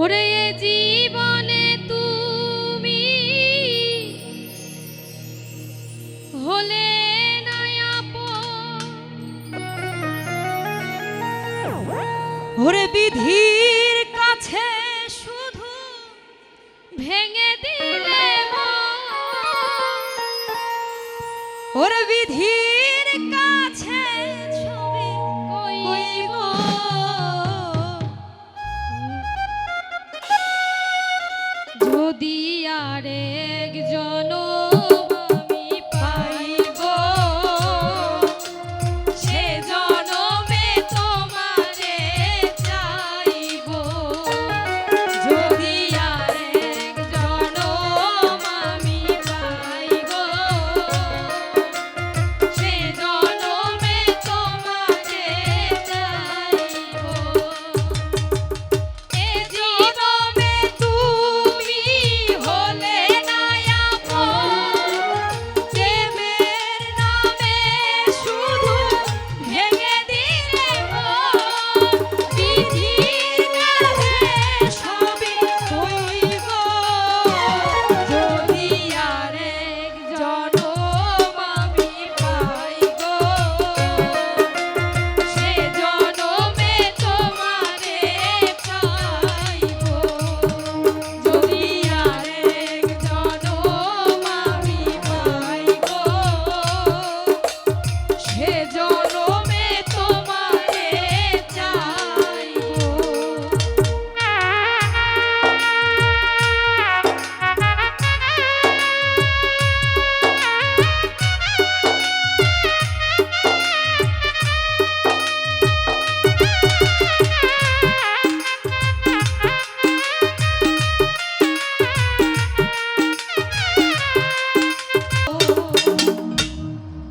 ওরে জীবনে তুমি বিধির কাছে শুধু ভেঙে দিলে। ওরে বিধি দিয়া রে